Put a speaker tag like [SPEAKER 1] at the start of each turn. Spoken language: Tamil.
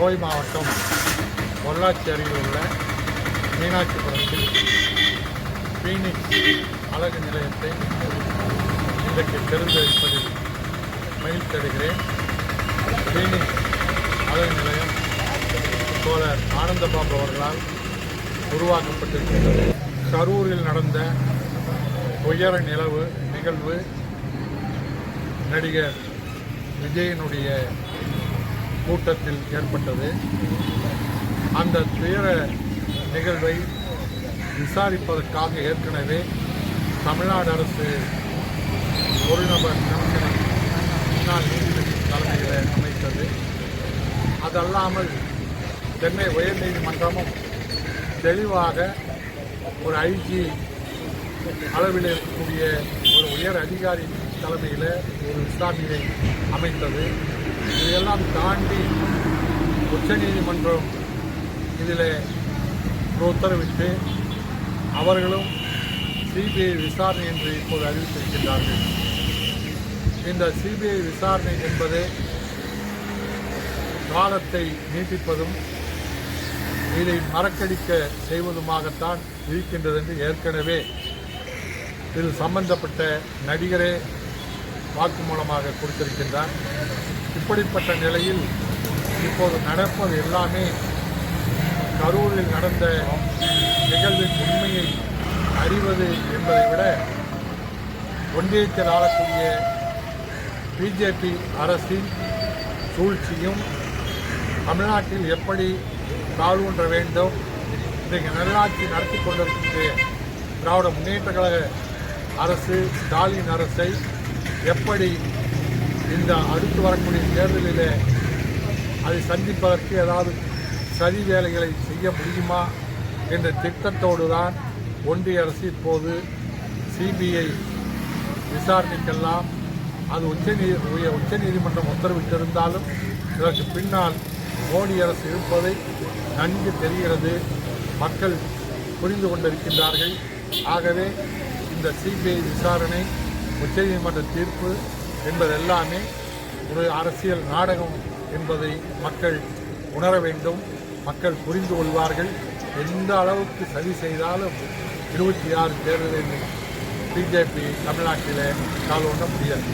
[SPEAKER 1] கோவை மாவட்டம் பொள்ளாச்சி அருகில் உள்ள மீனாட்சிபுரத்தில் பீனிக்ஸ் அழகு நிலையத்தை இன்றைக்கு தெரிந்தளிப்பதில் மகிழ்ச்சியடைகிறேன். பீனிக்ஸ் அழகு நிலையம் தோழர் ஆனந்தபாபு அவர்களால் உருவாக்கப்பட்டிருக்கின்றது. கரூரில் நடந்த உயர நிலவு நிகழ்வு நடிகர் விஜயனுடைய கூட்டத்தில் ஏற்பட்டது. அந்த துயர நிகழ்வை விசாரிப்பதற்காக ஏற்கனவே தமிழ்நாடு அரசு ஒரு நபர் முன்னாள் நீதிபதி தலைமையில் அமைத்தது. அதல்லாமல் சென்னை உயர்நீதிமன்றமும் தெளிவாக ஒரு ஐஜி அளவில் இருக்கக்கூடிய ஒரு உயர் அதிகாரி தலைமையில் ஒரு விசாரணையை அமைத்தது. இதையெல்லாம் தாண்டி உச்சநீதிமன்றம் இதில் உத்தரவிட்டு அவர்களும் சிபிஐ விசாரணை என்று இப்போது அறிவித்திருக்கின்றார்கள். இந்த சிபிஐ விசாரணை என்பது காலத்தை நீட்டிப்பதும் இதை மறக்கடிக்க செய்வதுமாகத்தான் இருக்கின்றது என்று ஏற்கனவே இது சம்பந்தப்பட்ட நடிகரே வாக்குமூலமாக கொடுத்திருக்கின்றார். இப்படிப்பட்ட நிலையில் இப்போது நடப்பது எல்லாமே கரூரில் நடந்த நிகழ்வின் உண்மையை அறிவது என்பதை விட ஒன்றியத்தில் ஆளக்கூடிய பிஜேபி அரசின் சூழ்ச்சியும் தமிழ்நாட்டில் எப்படி காலூன்ற வேண்டும் இன்றைக்கு நல்லாட்சி நடத்தி கொண்டிருக்கின்ற திராவிட முன்னேற்ற கழக அரசு ஸ்டாலின் அரசை எப்படி இந்த அடுத்து வரக்கூடிய தேர்தலிலே அதை சந்திப்பதற்கு ஏதாவது சதி வேலைகளை செய்ய முடியுமா என்ற திட்டத்தோடு தான் ஒன்றிய அரசு இப்போது சிபிஐ விசாரணைக்கெல்லாம் அது உச்சநீதி உச்ச நீதிமன்றம் உத்தரவிட்டிருந்தாலும் இதற்கு பின்னால் மோடி அரசு இருப்பதை நன்கு தெரிகிறது. மக்கள் புரிந்து கொண்டிருக்கின்றார்கள். ஆகவே இந்த சிபிஐ விசாரணை உச்சநீதிமன்ற தீர்ப்பு என்பதெல்லாமே ஒரு அரசியல் நாடகம் என்பதை மக்கள் உணர வேண்டும். மக்கள் புரிந்து கொள்வார்கள். எந்த அளவுக்கு சதி செய்தாலும் இருபத்தி ஆறு தேர்தலில் பிஜேபி தமிழ்நாட்டில் கால் ஒண்ண முடியாது.